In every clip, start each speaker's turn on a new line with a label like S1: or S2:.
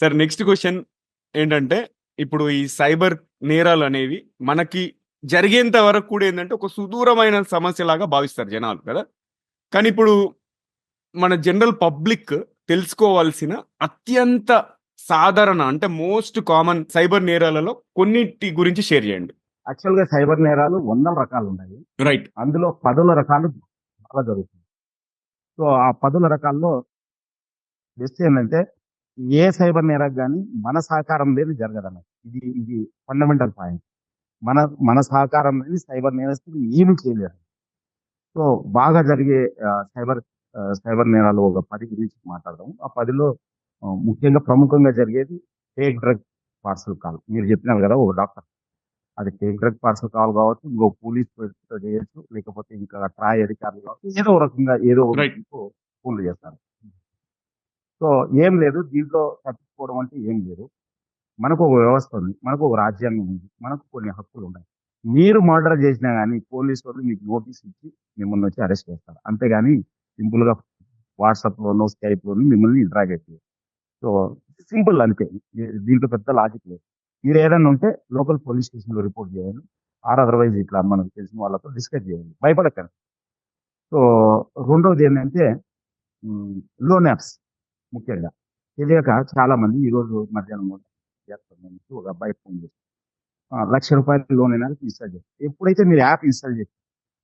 S1: Sir next question ఏంటంటే ఇప్పుడు ఈ సైబర్ నేరాలు అనేవి మనకి జరిగేంత వరకు కూడా ఏంటంటే ఒక సుదూరమైన సమస్యలాగా భావిస్తారు జనాలు కదా? కానీ ఇప్పుడు మన జనరల్ పబ్లిక్ తెలుసుకోవాల్సిన అత్యంత సాధారణ అంటే మోస్ట్ కామన్ సైబర్ నేరాలలో కొన్నిటి గురించి షేర్ చేయండి.
S2: యాక్చువల్గా సైబర్ నేరాలు వందల రకాలు ఉన్నాయి
S1: రైట్.
S2: అందులో పదుల రకాలు బాగా జరుగుతుంది సో ఆ పదుల రకాల్లో బెస్ట్ ఏంటంటే ఏ సైబర్ నేరకు కానీ మన సహకారం లేదు జరగదన్నమాట. ఇది ఇది ఫండమెంటల్ పాయింట్ మన మన సహకారం లేని సైబర్ నేరస్తులు ఏమి చేయలేరు. సో బాగా జరిగే సైబర్ సైబర్ నేరాలు ఒక పది గురించి మాట్లాడదాం ఆ పదిలో ముఖ్యంగా ప్రముఖంగా జరిగేది ఫేక్ డ్రగ్ పార్సల్ కాల్. మీరు చెప్పినారు కదా ఒక డాక్టర్. అది ఫేక్ డ్రగ్ పార్సల్ కాల్ కావచ్చు ఇంకో పోలీస్ చేయొచ్చు లేకపోతే ఇంకా ట్రాయ్ అధికారులు కావచ్చు ఏదో రకంగా ఏదో ఒక. ఫోన్లు చేస్తారు. సో ఏం లేదు దీంట్లో తప్పించుకోవడం అంటే ఏం లేదు. మనకు ఒక వ్యవస్థ ఉంది మనకు ఒక రాజ్యాంగం ఉంది మనకు కొన్ని హక్కులు ఉన్నాయి. మీరు మర్డర్ చేసినా కానీ పోలీసు వాళ్ళు మీకు నోటీస్ ఇచ్చి మిమ్మల్ని వచ్చి అరెస్ట్ చేస్తారు. అంతేగాని సింపుల్గా వాట్సాప్ లోనో స్కైప్ మిమ్మల్ని ఇంట్రాగేట్ చేయరు. సో సింపుల్ అంతే దీంట్లో పెద్ద లాజిక్ లేదు. మీరు ఏదైనా ఉంటే లోకల్ పోలీస్ స్టేషన్లో రిపోర్ట్ చేయాలి ఆర్ అదర్వైజ్ ఇట్లా మనకు తెలిసిన వాళ్ళతో డిస్కస్ చేయాలి భయపడకండి. సో రెండవది ఏంటంటే లోన్ యాప్స్. ముఖ్యంగా. తెలియక చాలా మంది ఈ రోజు మధ్యాహ్నం కూడా ఒక అబ్బాయి ఫోన్ చేసి లక్ష రూపాయలు లోన్ అయినా ఇన్స్టాల్ చేస్తారు ఎప్పుడైతే మీరు యాప్ ఇన్స్టాల్ చేసి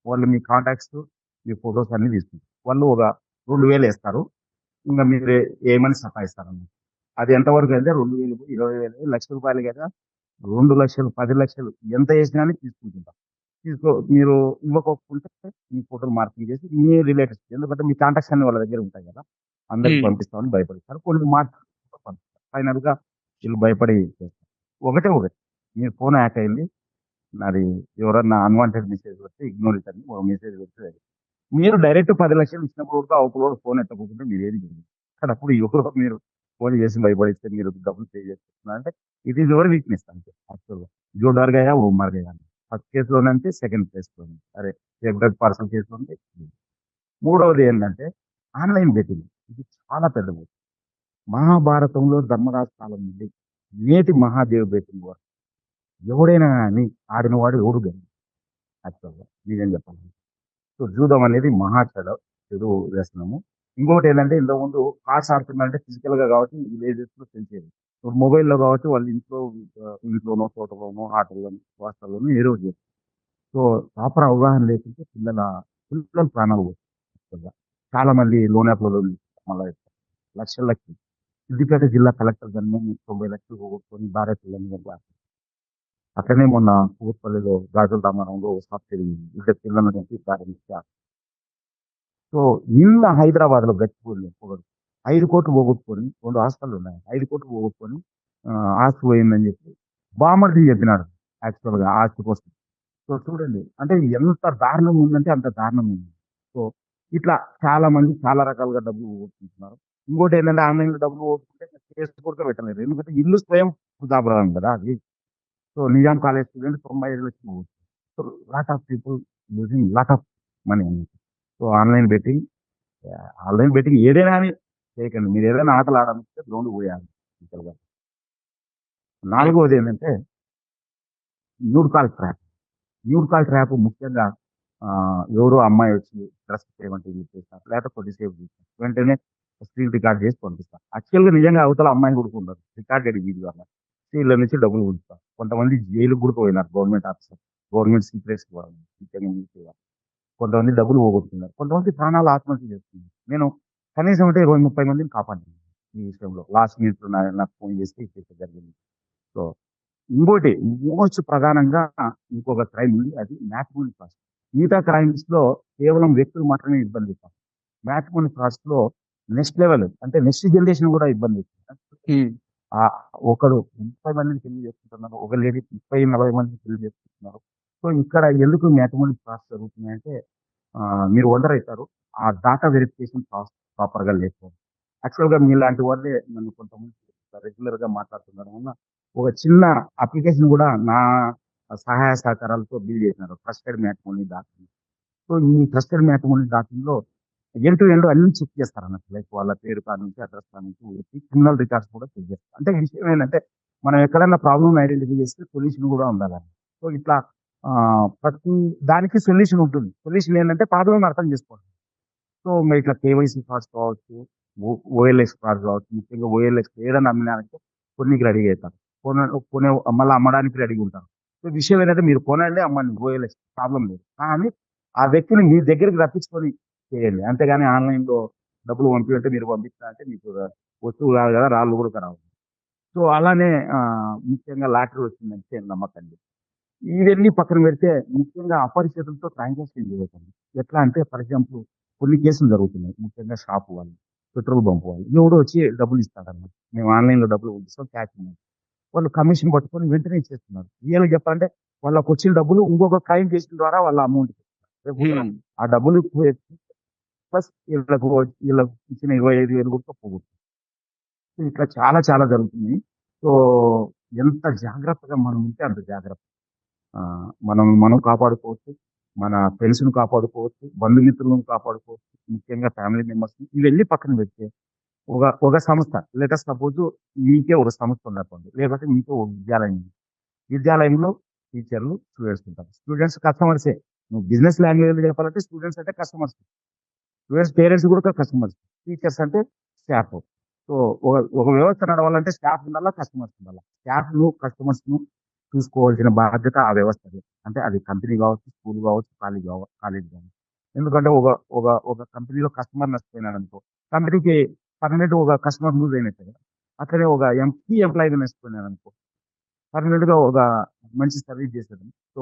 S2: వాళ్ళు మీ కాంటాక్ట్స్ మీ ఫొటోస్ అన్ని తీసుకుంటారు. వాళ్ళు ఒక రెండు వేలు వేస్తారు. ఇంకా మీరు ఏమని సతాయిస్తారు అన్నమాట. అది ఎంతవరకు అయితే రెండు వేలు ఇరవై వేలు లక్ష రూపాయలు కదా రెండు లక్షలు పది లక్షలు ఎంత వేసినా తీసుకుంటుంటారు. తీసుకో మీరు ఇవ్వకపోతే మీ ఫోటోలు మార్కింగ్ చేసి మీ రిలేటివ్స్ ఎందుకంటే మీ కాంటాక్ట్స్ అన్ని వాళ్ళ దగ్గర ఉంటాయి కదా. అందరికి. పంపిస్తామని భయపడతారు కొన్ని మాట్లాడుతూ ఫైనల్గా వీళ్ళు భయపడి చేస్తారు. ఒకటే ఒకటి. మీరు ఫోన్ హ్యాక్ అయింది. నాది ఎవరన్నా అన్వాంటెడ్ మెసేజ్ వస్తే ఇగ్నోర్ ఇవ్వండి ఒక మెసేజ్ వస్తే మీరు డైరెక్ట్ పది లక్షలు ఇచ్చినప్పుడు కూడా అవతల ఫోన్ ఎత్తకపోతే మీరు ఏది జరిగింది కానీ అప్పుడు ఎవరో మీరు ఫోన్ చేసి భయపడిస్తే మీరు డబ్బులు పే చేస్తున్నారు అంటే ఇది ఎవరి వీక్నెస్ అంతే. యాక్చువల్గా జో డర్ గయా ఓ మర్ గయా ఫస్ట్ కేసులోనే అంటే సెకండ్ కేసులోనే. అరే పార్సల్ కేసులో మూడవది ఏంటంటే ఆన్లైన్ బెట్టింగ్ ఇది చాలా పెద్ద బెట్టింగ్ మహాభారతంలో ధర్మరాజు కాలం నుండి నేటి మహాదేవ్ బేటింగ్ వరకు ఎవడైనా కానీ ఆడినవాడు ఎవడు కానీ యాక్చువల్గా నిజం చెప్పాలి సో జూదం అనేది మహా చెడు చెడు వ్యసనము. ఇంకొకటి ఏంటంటే ఇంతకుముందు కార్డ్స్ ఆడుతున్నారంటే ఫిజికల్గా కాబట్టి విలేజెస్లో తెలిసేది ఇప్పుడు మొబైల్లో కాబట్టి వాళ్ళ ఇంట్లో ఇంట్లోనో తోటలోనో ఆటల్లోనో వాస్తవంలోనో ఏదో చేస్తారు. సో ప్రాపర్ అవగాహన లేకుంటే పిల్లల పిల్లల ప్రాణాలు పోతాయి చాలా మంది లోన్ యాప్లలో మళ్ళీ లక్షలకి సిద్దిపేట జిల్లా కలెక్టర్ గారిని తొంభై లక్షలు పోగొట్టుకొని భార్య పిల్లల్ని చంపారు. అట్లనే మొన్న కూతుపల్లిలో గాజుల రామారంలో ఒక షాప్ జరిగింది ఇద్దరు పిల్లలను నుంచి ప్రారంభించారు. సో నిన్న హైదరాబాద్లో గచ్చిపోయింది పొగడు ఐదు కోట్లు పోగొట్టుకొని రెండు హాస్టల్ ఉన్నాయి. ఐదు కోట్లు పోగొట్టుకొని ఆస్తి పోయిందని చెప్పి బామర్ది చెప్పినాడు యాక్చువల్గా ఆస్తి కోసం. సో చూడండి. అంటే ఎంత దారుణం ఉందంటే అంత దారుణం ఉంది. సో ఇట్లా చాలా మంది చాలా రకాలుగా డబ్బులు పోగొట్టుకుంటున్నారు ఇంకోటి ఏంటంటే ఆన్లైన్లో డబ్బులు పోగొట్టుకుంటే కేసు కూడా పెట్టలేరు. ఎందుకంటే ఇల్లు స్వయం వృధాపరం కదా అది. సో నిజాం కాలేజ్ స్టూడెంట్ తొంభై ఐదు లక్షలు so lot of people using lot of money so online betting online betting ఏదైనా అని చేయకండి. మీరు ఏదైనా ఆటలు ఆడాలంటే గ్రౌండ్ పోయాలి నాలుగవది ఏంటంటే nude call trap. Nude call trap ముఖ్యంగా ఎవరో అమ్మాయి వచ్చి డ్రెస్ చేయమంటే ఇది చేస్తారు లేకపోతే కొద్దిసేపు చూస్తాను వెంటనే స్క్రీన్ రికార్డ్ చేసి పంపిస్తాను యాక్చువల్గా నిజంగా అవతల అమ్మాయి కూడా ఉండదు రికార్డెడ్ వీడియో అలా. స్త్రీల నుంచి డబ్బులు కొడుతారు కొంతమంది జైలు కూడా పోయినారు గవర్నమెంట్ ఆఫీసర్. గవర్నమెంట్ సీక్రెట్స్ కొంతమంది డబ్బులు పోగొట్టుకున్నారు. కొంతమంది ప్రాణాలు ఆత్మహత్య చేస్తున్నారు నేను కనీసం అంటే ఇరవై ముప్పై మందిని కాపాడాను ఈ విషయంలో. లాస్ట్ మినిట్ నాకు ఫోన్ చేస్తే జరిగింది. సో ఇంకోటి మోస్ట్ ప్రధానంగా ఇంకొక క్రైమ్ ఉంది. అది మ్యాట్రిమోని ఫాస్ట్ మిగతా క్రైమ్స్లో కేవలం వ్యక్తులు మాత్రమే ఇబ్బంది అవుతారు మ్యాట్రిమోని ఫ్రాస్ట్లో నెక్స్ట్ లెవెల్ అంటే నెక్స్ట్ జనరేషన్ కూడా ఇబ్బంది ఒకడు ముప్పై మందిని పెళ్ళి చేసుకుంటున్నారు ఒక లేడీ ముప్పై నలభై మందిని పెళ్ళి చేసుకుంటున్నారు. సో ఇక్కడ ఎందుకు మ్యాట్రిమోని ప్రాసెస్ జరుగుతున్నాయంటే ఆ, మీరు వండర్ అవుతారు ఆ డాటా వెరిఫికేషన్ ప్రాసెస్ ప్రాపర్గా లేకపోవడం. యాక్చువల్గా మీలాంటి వాళ్ళే నన్ను కొంతమంది రెగ్యులర్గా మాట్లాడుతున్నారు. వల్ల ఒక చిన్న అప్లికేషన్ కూడా నా సహాయ సహకారాలతో బిల్ చేసినారు. ట్రస్టెడ్ మ్యాట్రిమోని డాక్యుమెంట్ సో ఈ ట్రస్టెడ్ మ్యాట్రిమోని డాక్యుమెంట్లో ఎండ్ టు ఎండ్ అన్ని చెక్ చేస్తారు అన్నట్టు లైక్ వాళ్ళ పేరు కాడ నుంచి అడ్రస్ కాడ నుంచి వచ్చి క్రిమినల్ రికార్డ్స్ కూడా చెక్ చేస్తారు. అంటే విషయం ఏంటంటే మనం ఎక్కడైనా ప్రాబ్లమ్ ఐడెంటిఫై చేస్తే సొల్యూషన్ కూడా ఉండాలని సో ఇట్లా ప్రతి దానికి సొల్యూషన్ ఉంటుంది. సొల్యూషన్ ఏంటంటే ప్రాబ్లం అర్థం చేసుకోవాలి సో మరి ఇట్లా కేవైసీ కార్డ్స్ కావచ్చు ఓఎల్ఎక్స్ కార్డ్స్ కావచ్చు ముఖ్యంగా ఓఎల్ఎక్స్ ఏదైనా అమ్మినారంటే కొన్నికి రెడీ అవుతారు. కొన కొనే మళ్ళీ అమ్మడానికి రెడీ ఉంటారు. విషయం ఏంటంటే మీరు కొనండి అమ్మని పోయలే ప్రాబ్లం లేదు. కానీ ఆ వ్యక్తిని మీ దగ్గరికి రప్పించుకొని చేయండి. అంతేగాని ఆన్లైన్లో డబ్బులు పంపించంటే మీరు పంపిస్తా అంటే మీకు వస్తువు రాదు కదా రాళ్ళు కూడా రావు సో అలానే ముఖ్యంగా లాటరీ వచ్చిందంటే నమ్మకండి. ఇవన్నీ పక్కన పెడితే ముఖ్యంగా అపరిచితులతో ట్రాన్సాక్షన్ చేయకండి. ఎట్లా అంటే ఫర్ ఎగ్జాంపుల్ కొన్ని కేసులు జరుగుతున్నాయి. ముఖ్యంగా షాప్ వాళ్ళు పెట్రోల్ బంప్ వాళ్ళు ఎవడో వచ్చి డబ్బులు ఇస్తాడన్నమాట. మేము ఆన్లైన్లో డబ్బులు పంపిస్తాం క్యాష్ ఉన్నాయి వాళ్ళు కమిషన్ పట్టుకొని వెంటనే ఇచ్చేస్తున్నారు రియల్గా చెప్పాలంటే వాళ్ళకి వచ్చిన డబ్బులు ఇంకొక క్రైమ్ కేసు ద్వారా వాళ్ళ అమౌంట్ ఆ డబ్బులు ప్లస్ వీళ్ళకు వీళ్ళకు ఇచ్చిన ఇరవై ఐదు వేలు కూడా పోగొట్టు ఇట్లా చాలా చాలా జరుగుతుంది సో ఎంత జాగ్రత్తగా మనం ఉంటే అంత జాగ్రత్త. మనం మనం కాపాడుకోవచ్చు. మన ఫ్రెండ్స్ను కాపాడుకోవచ్చు. బంధుమిత్రులను కాపాడుకోవచ్చు. ముఖ్యంగా ఫ్యామిలీ మెంబర్స్ ఇవన్నీ పక్కన పెడితే ఒక ఒక సంస్థ. లేదా సపోజ్ మీకే ఒక సంస్థ ఉన్నట్టుంది లేకపోతే మీకే ఒక విద్యాలయం. ఉంది. విద్యాలయంలో టీచర్లు స్టూడెంట్స్ ఉంటారు స్టూడెంట్స్ కస్టమర్సే నువ్వు బిజినెస్ లాంగ్వేజ్ చెప్పాలంటే స్టూడెంట్స్ అంటే కస్టమర్స్ స్టూడెంట్స్ పేరెంట్స్ కూడా కస్టమర్స్ టీచర్స్ అంటే స్టాఫ్ సో ఒక ఒక వ్యవస్థ నడవాలంటే స్టాఫ్ ఉండాలా కస్టమర్స్ ఉండాలా? స్టాఫ్ను కస్టమర్స్ను చూసుకోవాల్సిన బాధ్యత ఆ వ్యవస్థది. అంటే అది కంపెనీ కావచ్చు స్కూల్ కావచ్చు కాలేజ్ కావచ్చు కాలేజ్ కావచ్చు. ఎందుకంటే ఒక ఒక ఒక కంపెనీలో కస్టమర్ నష్టపోయినాడు అనుకో కంపెనీకి పర్మనెంట్ ఒక కస్టమర్ మూవ్ అయినట్టు కదా అట్లనే ఒక ఎంపీ ఎంప్లాయీగా వేసుకున్నాను అనుకో. పర్మనెంట్గా ఒక మంచి సర్వీస్ చేసేది సో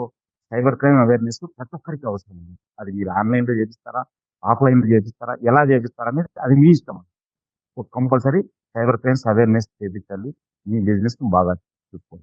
S2: సైబర్ క్రైమ్ అవేర్నెస్ ప్రతి ఒక్కరికి అవసరం ఉంది అది మీరు ఆన్లైన్లో చేపిస్తారా ఆఫ్లైన్లో చేపిస్తారా ఎలా చేపిస్తారా అనేది అది మీ ఇష్టం. కంపల్సరీ సైబర్ క్రైమ్స్ అవేర్నెస్ చేపించాలి. మీ బిజినెస్ బాగా చూసుకోండి.